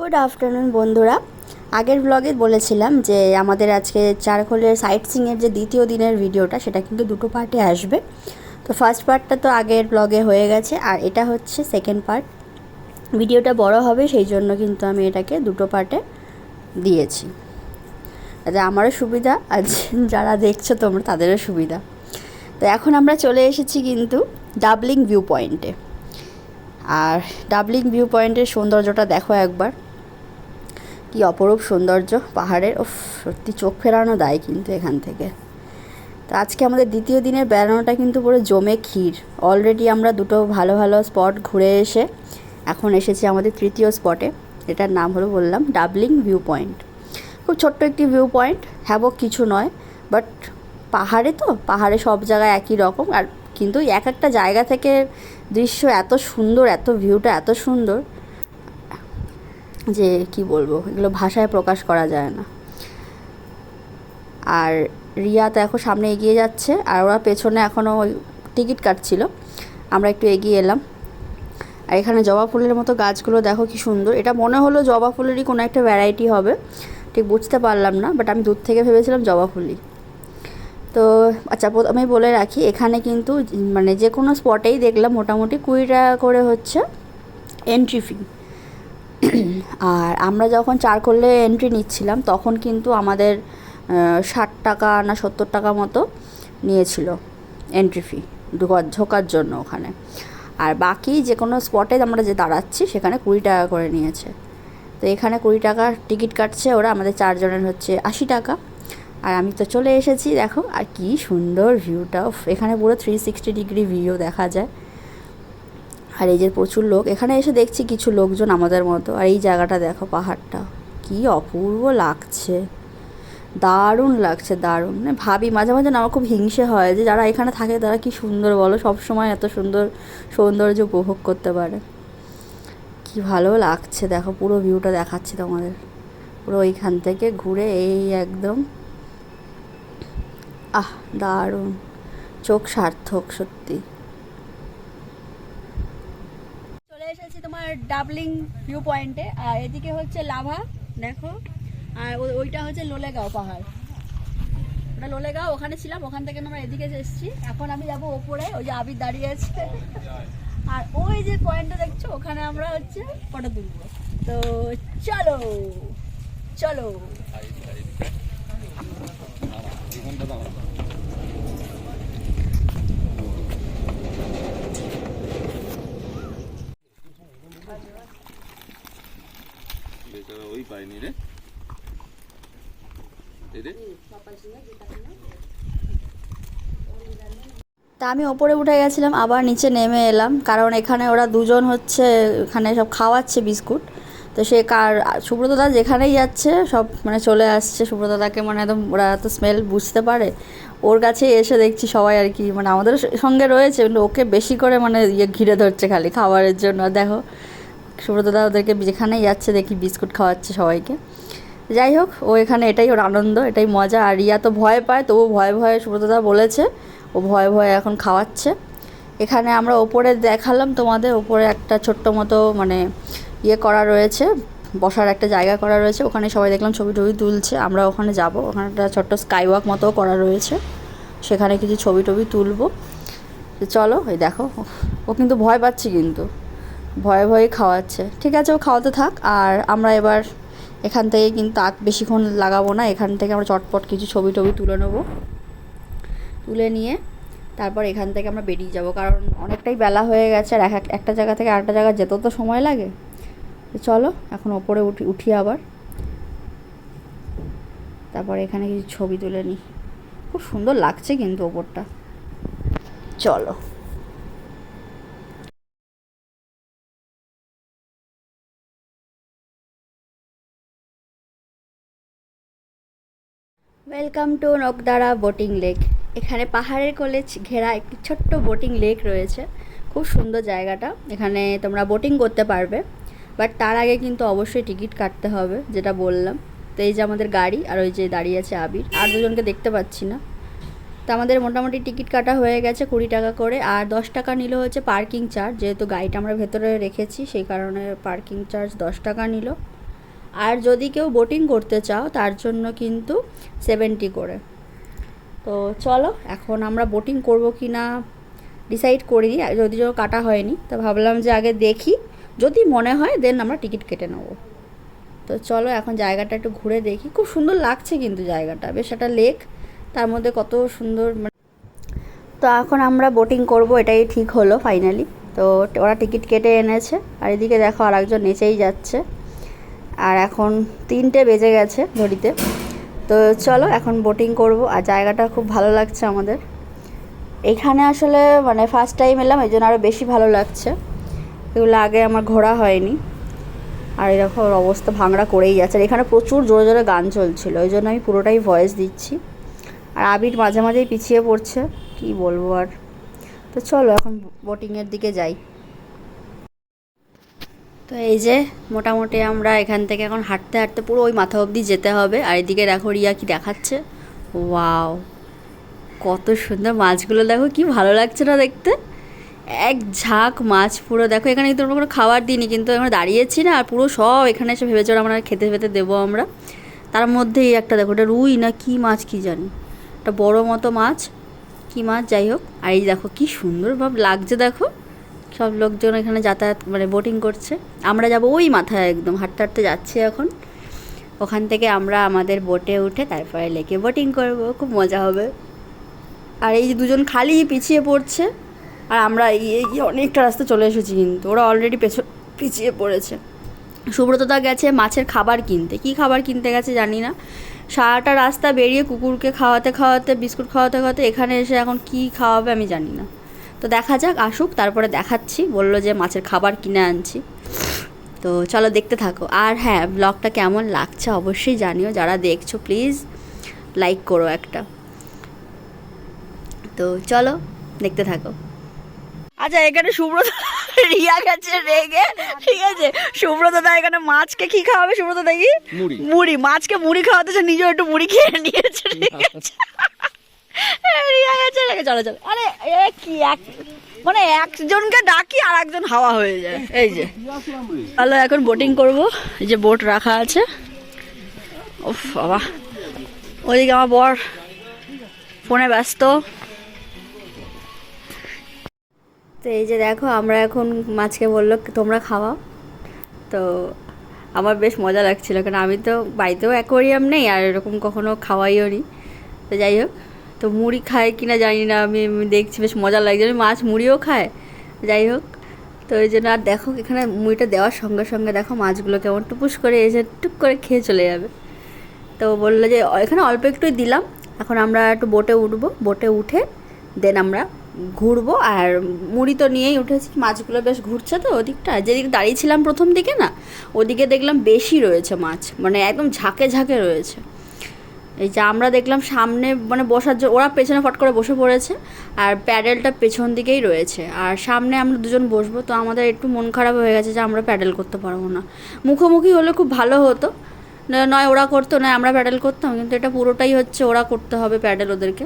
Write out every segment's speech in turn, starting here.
Good afternoon বন্ধুরা। আগের ব্লগে বলেছিলাম যে, আমাদের আজকে চারখোলের সাইট সিংয়ের যে দ্বিতীয় দিনের ভিডিওটা সেটা কিন্তু দুটো পার্টে আসবে। তো ফার্স্ট পার্টটা তো আগের ব্লগে হয়ে গেছে, আর এটা হচ্ছে সেকেন্ড পার্ট ভিডিওটা বড় হবে, সেই জন্য কিন্তু আমি এটাকে দুটো পার্টে দিয়েছি। যাতে আমারও সুবিধা, আর যারা দেখছ তোমরা, তাদেরও সুবিধা। তো এখন আমরা চলে এসেছি কিন্তু ডাবলিং ভিউ পয়েন্টে আর ডাবলিং ভিউ পয়েন্টের সৌন্দর্যটা দেখো একবার। কি অপরূপ সৌন্দর্য, পাহাড়ের ও সত্যি চোখ ফেরানো দেয় কিন্তু এখান থেকে। তো আজকে আমাদের দ্বিতীয় দিনের বেড়ানোটা কিন্তু পুরো জমে ক্ষীর। অলরেডি আমরা দুটো ভালো ভালো স্পট ঘুরে এসে এখন এসেছি আমাদের তৃতীয় স্পটে এটার নাম হলো বললাম ডাবলিং ভিউ পয়েন্ট খুব ছোট্ট একটি ভিউ পয়েন্ট হ্যাবক কিছু নয় বাট পাহাড়ে তো, পাহাড়ে সব জায়গায় একই রকম, আর কিন্তু এক একটা জায়গা থেকে দৃশ্য এত সুন্দর, এত ভিউটা এত সুন্দর যে কি বলব, এগুলো ভাষায় প্রকাশ করা যায় না। আর রিয়া তো এখন সামনে এগিয়ে যাচ্ছে, আর ওরা পেছনে এখনও ওই টিকিট কাটছিল। আমরা একটু এগিয়ে এলাম। আর এখানে জবা ফুলের মতো গাছগুলো দেখো কি সুন্দর। এটা মনে হলো জবা ফুলেরই কোনো একটা ভ্যারাইটি হবে, ঠিক বুঝতে পারলাম না বাট আমি দূর থেকে ভেবেছিলাম জবা ফুলই। তো আচ্ছা আমি বলে রাখি, এখানে কিন্তু মানে যে কোনো স্পটেই দেখলাম, মোটামুটি কুড়ি টাকা করে হচ্ছে এন্ট্রি ফি আর আমরা যখন চার করলে এন্ট্রি নিচ্ছিলাম, তখন কিন্তু আমাদের ষাট টাকা না সত্তর টাকা মতো নিয়েছিল এন্ট্রি ফি ঢোকার জন্য ওখানে। আর বাকি যে কোনো স্পটে আমরা যে দাঁড়াচ্ছি, সেখানে কুড়ি টাকা করে নিয়েছে। তো এখানে কুড়ি টাকার টিকিট কাটছে ওরা, আমাদের চারজনের হচ্ছে আশি টাকা। আর আমি তো চলে এসেছি, দেখো, আর কি সুন্দর ভিউটা এখানে পুরো থ্রি সিক্সটি ডিগ্রি ভিউ দেখা যায়। আর এই যে প্রচুর লোক, এখানে এসে দেখছি কিছু লোকজন আমাদের মতো। আর এই জায়গাটা দেখো, পাহাড়টা। কি অপূর্ব লাগছে। দারুণ লাগছে, দারুণ। মানে ভাবি মাঝে মাঝে আমার খুব হিংসে হয় যে যারা এখানে থাকে তারা কি সুন্দর বলো? সব সময় এত সুন্দর সৌন্দর্য উপভোগ করতে পারে। কি ভালো লাগছে। দেখো, পুরো ভিউটা দেখাচ্ছি তোমাদের। পুরো ওইখান থেকে ঘুরে এই একদম। আহ, দারুণ। চোখ সার্থক, সত্যি চলে এসেছি তোমার ডাবলিং ভিউ পয়েন্টে, আর এদিকে হচ্ছে লাভা, দেখো, আর ওইটা হচ্ছে লোলেগাঁও পাহাড়। ওটা লোলেগাঁও, ওখানে ছিলাম, ওখান থেকে আমরা এদিকে এসেছি। এখন আমি যাব ওপরে, ওই যে আবির দাঁড়িয়ে আছে। আর ওই যে পয়েন্টটা দেখছ, ওখানে আমরা হচ্ছে ফটো তুলবো। তো চলো চলো। ওই পায়নি রে। তা আমি ওপরে উঠে গেছিলাম, আবার নিচে নেমে এলাম, কারণ এখানে ওরা দুজন হচ্ছে, এখানে সব খাওয়াচ্ছে বিস্কুট। তো সে কার সুব্রতদা যেখানেই যাচ্ছে, সব মানে চলে আসছে। সুব্রতদাকে মানে একদম ওরা তো স্মেল বুঝতে পারে। ওর কাছে এসে দেখছি সবাই আর কি মানে আমাদের সঙ্গে রয়েছে ওকে বেশি করে মানে ইয়ে ঘিরে ধরছে খালি খাবারের জন্য। দেখো সুব্রতদা ওদেরকে যেখানেই যাচ্ছে দেখি বিস্কুট খাওয়াচ্ছে সবাইকে। যাই হোক, ও এখানে এটাই ওর আনন্দ, এটাই মজা। আর রিয়া তো ভয় পায় তবু ভয়ে ভয়ে সুব্রতদা বলেছে, ও ভয়ে ভয়ে এখন খাওয়াচ্ছে। এখানে আমরা ওপরে দেখালাম তোমাদের, ওপরে একটা ছোট্ট মতো মানে ইয়ে করা রয়েছে, বসার একটা জায়গা করা রয়েছে। ওখানে সবাই দেখলাম ছবি টবি তুলছে, আমরা ওখানে যাব। ওখানে একটা ছোট্ট স্কাই ওয়াক মতো করা রয়েছে, সেখানে কিছু ছবি টবি তুলবো। চলো ওই দেখো, ও কিন্তু ভয় পাচ্ছি কিন্তু। ভয়ে ভয়ে খাওয়াচ্ছে। ঠিক আছে, ও খাওয়াতে থাক, আর আমরা এবার এখান থেকে কিন্তু আগ বেশিক্ষণ লাগাবো না। এখান থেকে আমরা চটপট কিছু ছবি টবি তুলে নেব। তুলে নিয়ে তারপর এখান থেকে আমরা বেরিয়ে যাব। কারণ অনেকটাই বেলা হয়ে গেছে, আর এক একটা জায়গা থেকে আরেকটা জায়গা যেতেও তো সময় লাগে। চলো, এখন ওপরে উঠি উঠি আবার। তারপর এখানে কিছু ছবি তুলে নিই। খুব সুন্দর লাগছে কিন্তু ওপরটা। চলো। ওয়েলকাম টু নকদারা বোটিং লেক এখানে পাহাড়ের কলেজ ঘেরা একটি ছোট্ট বোটিং লেক রয়েছে। খুব সুন্দর জায়গাটা। এখানে তোমরা বোটিং করতে পারবে। বাট তার আগে কিন্তু অবশ্যই টিকিট কাটতে হবে, যেটা বললাম। তো এই যে আমাদের গাড়ি আর ওই যে দাঁড়িয়ে আছে আবির। আর দুজনকে দেখতে পাচ্ছি না। তো আমাদের মোটামুটি টিকিট কাটা হয়ে গেছে কুড়ি টাকা করে। আর দশ টাকা নিল হচ্ছে পার্কিং চার্জ যেহেতু গাড়িটা আমরা ভেতরে রেখেছি, সেই কারণে পার্কিং চার্জ দশ টাকা নিল। আর যদি কেউ বোটিং করতে চাও, তার জন্য কিন্তু সেভেন্টি করে। তো চলো, এখন আমরা বোটিং করব কি না ডিসাইড করিনি যদি যদিও কাটা হয়নি, তো ভাবলাম যে আগে দেখি। যদি মনে হয় দেন আমরা টিকিট কেটে নেব। তো চলো, এখন জায়গাটা একটু ঘুরে দেখি। খুব সুন্দর লাগছে কিন্তু জায়গাটা, বেশ একটা লেক তার মধ্যে কত সুন্দর মানে- তো এখন আমরা বোটিং করব, এটাই ঠিক হলো ফাইনালি তো ওরা টিকিট কেটে এনেছে, আর এদিকে দেখো আর একজন নেচেই যাচ্ছে। আর এখন তিনটে বেজে গেছে ঘড়িতে। তো চলো এখন বোটিং করব। আর জায়গাটা খুব ভালো লাগছে আমাদের। এখানে আসলে মানে ফার্স্ট টাইম এলাম, এই জন্য আরও বেশি ভালো লাগছে। এগুলো আগে আমার ঘোরা হয়নি। আর এরকম অবস্থা ভাঙড়া করেই যাচ্ছে। আর এখানে প্রচুর জোরে জোরে গান চলছিল ওই জন্য আমি পুরোটাই ভয়েস দিচ্ছি। আর আবির মাঝে মাঝেই পিছিয়ে পড়ছে, কি বলব আর। তো চলো এখন বোটিংয়ের দিকে যাই। তো এই যে মোটামুটি আমরা এখান থেকে এখন হাঁটতে হাঁটতে পুরো ওই মাথা অবধি যেতে হবে। আর এদিকে দেখো রিয়া কি দেখাচ্ছে। ওয়াও, কত সুন্দর মাছগুলো দেখো, কি ভালো লাগছে না দেখতে। এক ঝাঁক মাছ পুরো, দেখো এখানে কিন্তু কোনো খাবার দিইনি, কিন্তু আমরা দাঁড়িয়েছি না, আর পুরো সব এখানে এসে ভেবেছে আমরা খেতে ফেতে দেবো আমরা। তার মধ্যেই একটা দেখো এটা রুই না কি মাছ কি জানি। একটা বড় মতো মাছ, কি মাছ যাই হোক। আর এই দেখো কি সুন্দর ভাব লাগছে দেখো। সব লোকজন এখানে যাতায়াত মানে বোটিং করছে। আমরা যাব ওই মাথায় একদম, হাঁটতে হাঁটতে যাচ্ছি এখন। ওখান থেকে আমরা আমাদের বোটে উঠে তারপরে লেকে বোটিং করব, খুব মজা হবে। আর এই দুজন খালি পিছিয়ে পড়ছে, আর আমরা এই অনেকটা রাস্তা চলে এসেছি কিন্তু, ওরা অলরেডি পেছন পিছিয়ে পড়েছে। সুব্রতদা গেছে মাছের খাবার কিনতে। কি খাবার কিনতে গেছে জানি না। সারাটা রাস্তা বেরিয়ে কুকুরকে খাওয়াতে খাওয়াতে, বিস্কুট খাওয়াতে খাওয়াতে এখানে এসে এখন কি খাওয়াবে আমি জানি না। তো দেখা যাক আসুক। তারপরে দেখাচ্ছি। বলল যে মাছের খাবার কিনে আনছি। তো চলো দেখতে থাকো। আর হ্যাঁ ব্লগটা কেমন লাগছে অবশ্যই জানিও। যারা দেখছ প্লিজ লাইক করো একটা। তো চলো দেখতে থাকো। আচ্ছা এখানে সুব্রত রিয়া গেছে রেগে। ঠিক আছে। সুব্রত দা এখানে মাছকে কি খাওয়াবে? সুব্রত দা কি? মুড়ি। মুড়ি। মাছকে মুড়ি খাওয়াতেছে নিজেও একটু মুড়ি খেয়ে নিয়েছে। ঠিক আছে। রিয়া গেছে, চলো এক মানে একজনকে ডাকি আর একজন হাওয়া হয়ে যায়। এই যে। তাহলে এখন বোটিং করব। এই যে বোট রাখা আছে। ওফ বাবা। ওইদিকে আমার বর ফোনে ব্যস্ত। তো এই যে দেখো, আমরা এখন মাছকে বলল, তোমরা খাওয়াও। তো আমার বেশ মজা লাগছিল, কারণ আমি তো বাড়িতেও অ্যাকোয়ারিয়াম নেই, আর এরকম কখনো খাওয়াইও নি। তো যাই হোক। তো মুড়ি খায় কিনা জানি না, আমি দেখছি বেশ মজা লাগছে। আমি মাছ মুড়িও খায়, যাই হোক। তো ওই জন্য আর দেখো এখানে মুড়িটা দেওয়ার সঙ্গে সঙ্গে দেখো মাছগুলো কেমন টুপুস করে এসে টুক করে খেয়ে চলে যাবে। তো বলল যে এখানে অল্প একটুই দিলাম। এখন আমরা একটু বোটে উঠবো। বোটে উঠে দেন আমরা ঘুরবো। আর মুড়ি তো নিয়েই উঠেছি। মাছগুলো বেশ ঘুরছে তো ওদিকটা। যেদিকে দাঁড়িয়েছিলাম প্রথম দিকে না, ওদিকে দেখলাম বেশি রয়েছে মাছ। মানে একদম ঝাঁকে ঝাঁকে রয়েছে। এই যে আমরা দেখলাম সামনে মানে বসার জন্য, ওরা পেছনে ফট করে বসে পড়েছে আর প্যাডেলটা পেছন দিকেই রয়েছে। আর সামনে আমরা দুজন বসবো, তো আমাদের একটু মন খারাপ হয়ে গেছে যে আমরা প্যাডেল করতে পারব না। মুখোমুখি হলে খুব ভালো হতো। নয় ওরা করতো, নয় আমরা প্যাডেল করতাম, কিন্তু এটা পুরোটাই হচ্ছে ওরা করতে হবে প্যাডেল ওদেরকে।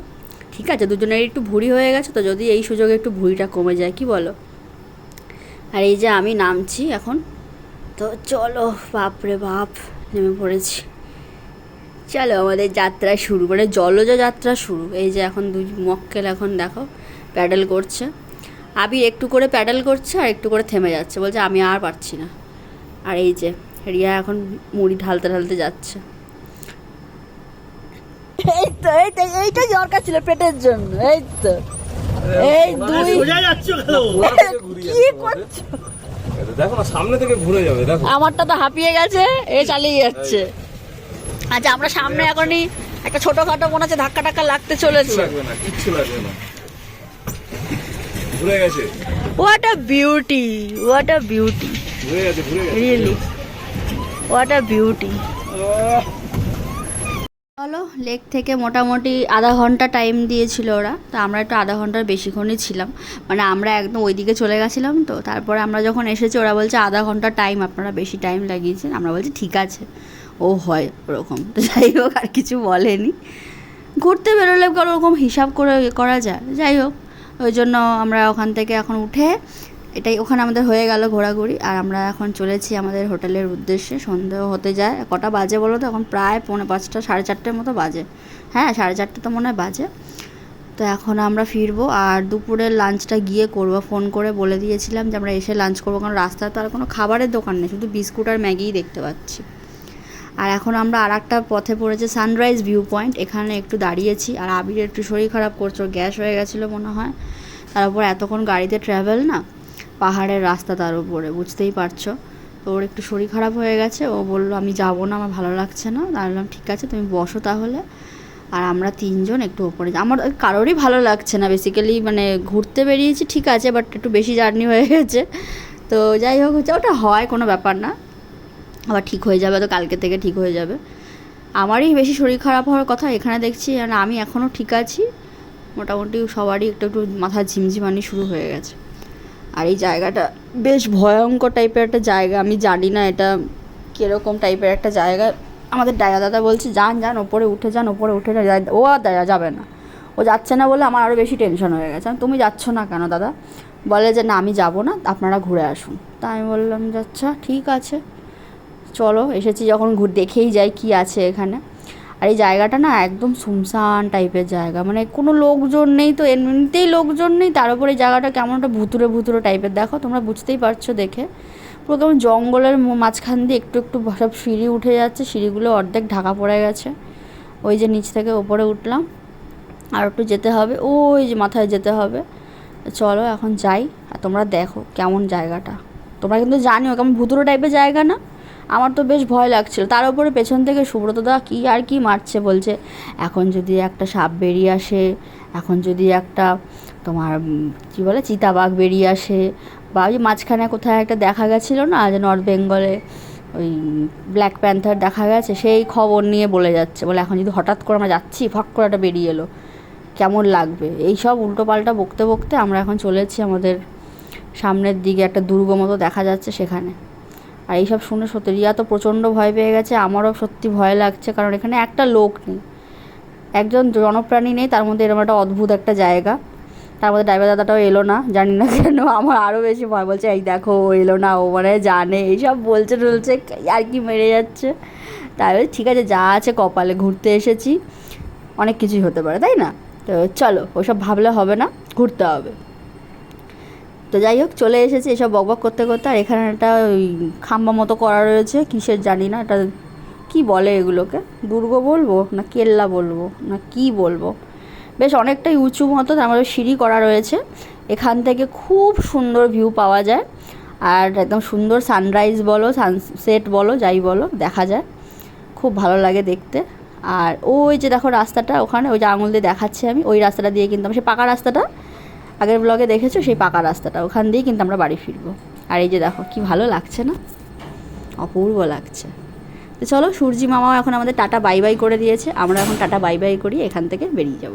ঠিক আছে দুজনের একটু ভুঁড়ি হয়ে গেছে, তো যদি এই সুযোগে একটু ভুঁড়িটা কমে যায়, কি বলো? আর এই যে আমি নামছি এখন, তো চলো, বাপরে বাপ, নেমে পড়েছি। চলো আমাদের যাত্রা শুরু মানে জলজ যাত্রা শুরু। এই যে এখন দুই মক্কেল এখন দেখো প্যাডেল করছে। আবির একটু করে প্যাডেল করছে আর একটু করে থেমে যাচ্ছে বলছে আমি আর পারছি না। আর এই যে রিয়া এখন মুড়ি ঢালতে ঢালতে যাচ্ছে। এই তো এই তো এইটাই দরকার ছিল পেটের জন্য এই তো। এই দুই কি করছ? দেখো না সামনে থেকে ঘুরে যাবে দেখো। আমারটা তো হাঁপিয়ে গেছে এ চালিয়ে যাচ্ছে। আচ্ছা আমরা সামনে এখনই একটা ছোটখাটো মনে হচ্ছে ধাক্কা টাক্কা লাগতে চলেছে। ঘুরে গেছে। What a beauty what a beauty ঘুরে গেছে ঘুরে গেছে। রিয়েলি হোয়াট আ বিউটি চলো লেক থেকে মোটামুটি আধা ঘণ্টা টাইম দিয়েছিল ওরা তো আমরা একটু আধা ঘণ্টার বেশিক্ষণই ছিলাম। মানে আমরা একদম ওইদিকে চলে গেছিলাম তো তারপরে আমরা যখন এসেছি ওরা বলছে আধা ঘণ্টা টাইম আপনারা বেশি টাইম লাগিয়েছেন আমরা বলছি ঠিক আছে। ও হয় ওরকম। তো যাই হোক, আর কিছু বলেনি। ঘুরতে বেরোলে ওরকম হিসাব করে করা যায়? যাই হোক, ওই জন্য আমরা ওখান থেকে এখন উঠে এটাই, ওখানে আমাদের হয়ে গেল ঘোরাঘুরি। আর আমরা এখন চলেছি আমাদের হোটেলের উদ্দেশ্যে সন্দেহ হতে যায়। কটা বাজে বলো তো? এখন প্রায় পৌনে পাঁচটা, সাড়ে চারটের মতো বাজে। হ্যাঁ সাড়ে চারটে তো মনে হয় বাজে। তো এখন আমরা ফিরবো, আর দুপুরের লাঞ্চটা গিয়ে করব। ফোন করে বলে দিয়েছিলাম যে আমরা এসে লাঞ্চ করব, কারণ রাস্তায় তো আর কোনো খাবারের দোকান নেই। শুধু বিস্কুট আর ম্যাগিই দেখতে পাচ্ছি। আর এখন আমরা আর একটা পথে পড়েছে সানরাইজ ভিউ পয়েন্ট এখানে একটু দাঁড়িয়েছি আর আবির একটু শরীর খারাপ করছে গ্যাস হয়ে গেছিল মনে হয়। তার উপর এতক্ষণ গাড়িতে ট্রাভেল না, পাহাড়ের রাস্তা তার উপরে, বুঝতেই পারছ? তো ওর একটু শরীর খারাপ হয়ে গেছে, ও বলল, আমি যাব না, আমার ভালো লাগছে না। বললাম, ঠিক আছে, তুমি বসো তাহলে। আর আমরা তিনজন একটু ওপরে আমার কারোরই ভালো লাগছে না। বেসিক্যালি মানে ঘুরতে বেরিয়েছি, ঠিক আছে বাট একটু বেশি জার্নি হয়ে গেছে। তো যাই হোক, হচ্ছে ওটা হয়, কোনো ব্যাপার না। আবার ঠিক হয়ে যাবে, তো কালকে থেকে ঠিক হয়ে যাবে। আমারই বেশি শরীর খারাপ হওয়ার কথা এখানে দেখছি, আর আমি এখনও ঠিক আছি। মোটামুটি সবারই একটু একটু মাথা ঝিমঝিমানি শুরু হয়ে গেছে। আর এই জায়গাটা বেশ ভয়ঙ্কর টাইপের একটা জায়গা, আমি জানি না এটা কীরকম টাইপের একটা জায়গা। আমাদের ডায়া দাদা বলছে, যান যান, ওপরে উঠে যান, ওপরে উঠে যান। ও আর দাদা যাবে না। ও যাচ্ছে না বলে আমার আরও বেশি টেনশন হয়ে গেছে। তুমি যাচ্ছ না কেন দাদা? বলে যে, না, আমি যাব না, আপনারা ঘুরে আসুন। তা আমি বললাম যে আচ্ছা ঠিক আছে। চলো, এসেছি যখন ঘুর, দেখেই যাই কি আছে এখানে। আর এই জায়গাটা না একদম শুমসান টাইপের জায়গা। মানে কোনো লোকজন নেই তো, এমনিতেই লোকজন নেই, তার উপরে এই জায়গাটা কেমন একটা ভুতুরে ভুতুরে টাইপের। দেখো, তোমরা বুঝতেই পারছ দেখে। পুরো কেমন জঙ্গলের মাঝখান দিয়ে একটু একটু সব সিঁড়ি উঠে যাচ্ছে, সিঁড়িগুলো অর্ধেক ঢাকা পড়ে গেছে। ওই যে নিচ থেকে ওপরে উঠলাম। আর একটু যেতে হবে, ওই যে মাথায় যেতে হবে। চলো, এখন যাই। আর তোমরা দেখো কেমন জায়গাটা। তোমরা কিন্তু জানিও কেমন ভুতুরো টাইপের জায়গা না। আমার তো বেশ ভয় লাগছিল। তার উপরে পেছন থেকে সুব্রতদা কী আর কি মারছে বলছে, এখন যদি একটা সাপ বেরিয়ে আসে, এখন যদি একটা তোমার কী বলে, চিতাবাঘ বেরিয়ে আসে, বা ওই মাঝখানে কোথায় একটা দেখা গেছিল না, যে নর্থ বেঙ্গলে ওই ব্ল্যাক প্যান্থার দেখা গেছে, সেই খবর নিয়ে বলে যাচ্ছে, বলে এখন যদি হঠাৎ করে আমরা যাচ্ছি, ফট করে একটা বেরিয়ে এলো। কেমন লাগবে? এই সব উল্টোপাল্টা বকতে বকতে আমরা এখন চলেছি আমাদের সামনের দিকে একটা দুর্গ মতো দেখা যাচ্ছে সেখানে। আর এইসব শুনে সত্যি রিয়া তো প্রচণ্ড ভয় পেয়ে গেছে, আমারও সত্যি ভয় লাগছে, কারণ এখানে একটা লোক নেই। একজন জনপ্রাণী নেই, তার মধ্যে এরকম একটা অদ্ভুত একটা জায়গা। তার মধ্যে ড্রাইভার দাদাটাও এলো না, জানি না কেন, আমার আরও বেশি ভয় বলছে, এই দেখো, ও এলো না, ও মানে জানে। এইসব বলছে টলছে, আর কি মেরে যাচ্ছে। তাই ঠিক আছে, যা আছে কপালে, ঘুরতে এসেছি। অনেক কিছুই হতে পারে, তাই না? তো চলো, ওসব ভাবলে হবে না, ঘুরতে হবে। তো যাই হোক, চলে এসেছি এসব বকবক করতে করতে, আর এখানে একটা ওই খাম্বা মতো করা রয়েছে, কিসের জানি না, এটা কি বলে এগুলোকে? দুর্গ বলব না কেল্লা বলব, না কি বলব? বেশ অনেকটাই উঁচু মতো, তার মধ্যে সিঁড়ি করা রয়েছে। এখান থেকে খুব সুন্দর ভিউ পাওয়া যায়। আর একদম সুন্দর সানরাইজ বলো, সানসেট বলো, যাই বলো, দেখা যায়। খুব ভালো লাগে দেখতে। আর ওই যে দেখো রাস্তাটা, ওখানে ওই যে আঙুল দিয়ে দেখাচ্ছি আমি, ওই রাস্তাটা দিয়ে কিন্তু সেই পাকা রাস্তাটা আগের ব্লগে দেখেছ? সেই পাকা রাস্তাটা। ওখান দিয়েই কিন্তু আমরা বাড়ি ফিরবো। আর এই যে দেখো, কি ভালো লাগছে না? অপূর্ব লাগছে। তো চলো, সূর্যি মামাও এখন আমাদের টাটা বাই বাই করে দিয়েছে। আমরা এখন টাটা বাই বাই করি, এখান থেকে বেরিয়ে যাব।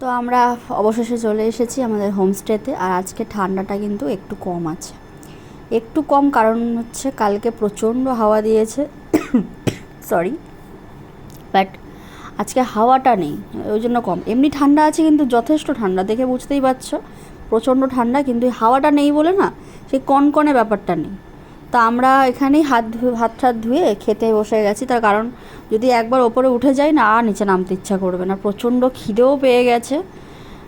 তো আমরা অবশেষে চলে এসেছি আমাদের হোমস্টেতে আর আজকে ঠান্ডাটা কিন্তু একটু কম আছে। একটু কম কারণ হচ্ছে, কালকে প্রচণ্ড হাওয়া দিয়েছে। সরি বাট আজকে হাওয়াটা নেই, ওই জন্য কম। এমনি ঠান্ডা আছে কিন্তু যথেষ্ট ঠান্ডা, দেখে বুঝতেই পারছ। প্রচণ্ড ঠান্ডা, কিন্তু হাওয়াটা নেই বলে না, সেই কনকনে ব্যাপারটা নেই। তা আমরা এখানেই হাত ধুয়ে হাত টাত ধুয়ে খেতে বসে গেছি, তার কারণ যদি একবার ওপরে উঠে যাই না, আর নিচে নামতে ইচ্ছা করবে না। প্রচণ্ড খিদেও পেয়ে গেছে,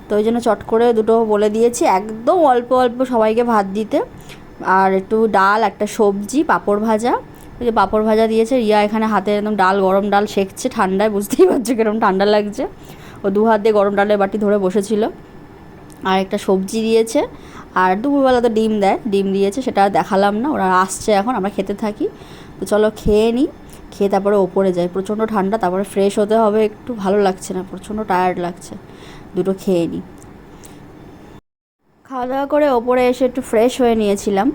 তো ওই জন্য চট করে দুটো বলে দিয়েছি, একদম অল্প অল্প সবাইকে ভাত দিতে। আর একটু ডাল, একটা সবজি, পাঁপড় ভাজা ওই যে পাঁপড় ভাজা দিয়েছে, রিয়া এখানে হাতে একদম ডাল, গরম ডাল সেঁকছে ঠান্ডায়, বুঝতেই পারছ কীরকম ঠান্ডা লাগছে। ও দু হাত দিয়ে গরম ডালের বাটি ধরে বসেছিল। আর একটা সবজি দিয়েছে, আর দুপুরবেলা তো ডিম দেয়, ডিম দিয়েছে, সেটা আর দেখালাম না, ওরা আসছে এখন, আমরা খেতে থাকি। তো চলো খেয়ে নিই খেয়ে তারপরে ওপরে যাই। প্রচণ্ড ঠান্ডা, তারপরে ফ্রেশ হতে হবে একটু, ভালো লাগছে না, প্রচণ্ড টায়ার্ড লাগছে। দুটো খেয়ে নিই খাওয়া দাওয়া করে ওপরে এসে একটু ফ্রেশ হয়ে নিয়েছিলাম।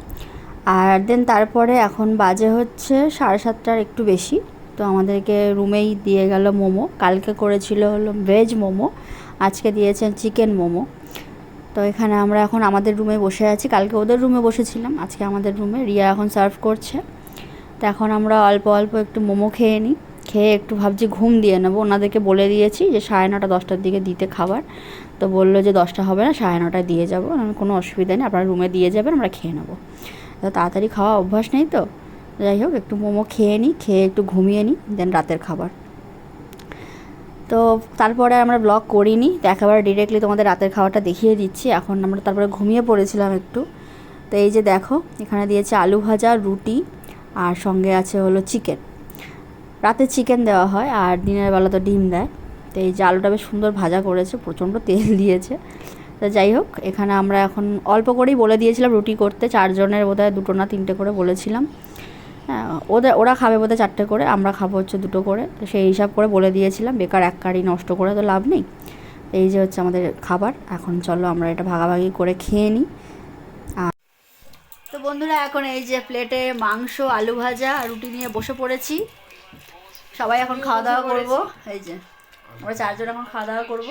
আর দেন তারপরে এখন বাজে হচ্ছে সাড়ে সাতটার একটু বেশি। তো আমাদেরকে রুমেই দিয়ে গেল মোমো। কালকে করেছিল হলো ভেজ মোমো, আজকে দিয়েছেন চিকেন মোমো। তো এখানে আমরা এখন আমাদের রুমে বসে আছি। কালকে ওদের রুমে বসেছিলাম, আজকে আমাদের রুমে রিয়া এখন সার্ভ করছে। তো এখন আমরা অল্প অল্প একটু মোমো খেয়ে নিই। খেয়ে একটু ভাবছি ঘুম দিয়ে নেব। ওনাদেরকে বলে দিয়েছি যে সাড়ে নটা, দশটার দিকে দিতে খাবার। তো বলল যে দশটা হবে না, সাড়ে নটায় দিয়ে যাব। কোনো অসুবিধা নেই, আপনারা রুমে দিয়ে যাবেন, আমরা খেয়ে নেব। তাড়াতাড়ি খাওয়া অভ্যাস নেই তো। যাই হোক, একটু মোমো খেয়ে নিই খেয়ে একটু ঘুমিয়ে নিই দেন রাতের খাবার। তো তারপরে আমরা ব্লগ করিনি, তো একেবারে ডিরেক্টলি তোমাদের রাতের খাবারটা দেখিয়ে দিচ্ছি। এখন আমরা তারপরে ঘুমিয়ে পড়েছিলাম একটু। তো এই যে দেখো, এখানে দিয়েছে আলু ভাজা, রুটি, আর সঙ্গে আছে হলো চিকেন রাতে চিকেন দেওয়া হয়, আর দিনের বেলা তো ডিম দেয়। তো এই যে আলুটা বেশ সুন্দর ভাজা করেছে, প্রচণ্ড তেল দিয়েছে। তো যাই হোক, এখানে আমরা এখন অল্প করেই বলে দিয়েছিলাম রুটি করতে, চারজনের বোধহয় দুটো না তিনটে করে বলেছিলাম। হ্যাঁ ওদের, ওরা খাবে বোধহয় চারটে করে, আমরা খাব হচ্ছে দুটো করে। তো সেই হিসাব করে বলে দিয়েছিলাম, বেকার এক কারি নষ্ট করে তো লাভ নেই। এই যে হচ্ছে আমাদের খাবার, এখন চলো আমরা এটা ভাগাভাগি করে খেয়ে নিই। তো বন্ধুরা, এখন এই যে প্লেটে মাংস, আলু ভাজা রুটি নিয়ে বসে পড়েছি। সবাই এখন খাওয়া দাওয়া করব। এই যে, আমরা চারজন এখন খাওয়া দাওয়া করব।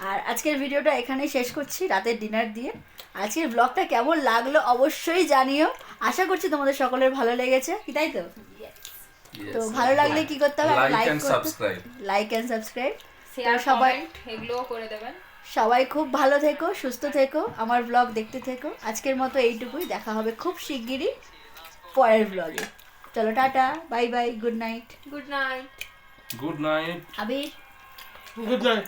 আর আজকের ভিডিওটা এখানেই শেষ করছি রাতের ডিনার দিয়ে। আজকের ব্লগটা কেমন লাগল অবশ্যই জানিও। আশা করছি তোমাদের সকলের ভালো লেগেছে কি তাই তো? তো ভালো লাগলে কি করতে হবে? Like subscribe. Like and subscribe share সবাই- এগুলোও করে দেবেন। সবাই খুব ভালো থেকো সুস্থ থেকো আমার ব্লগ দেখতে থেকো। আজকের মতো এইটুকুই দেখা হবে খুব শিগগিরই পরের ব্লগে চলো tata bye bye good night good night good night. Abir. Good night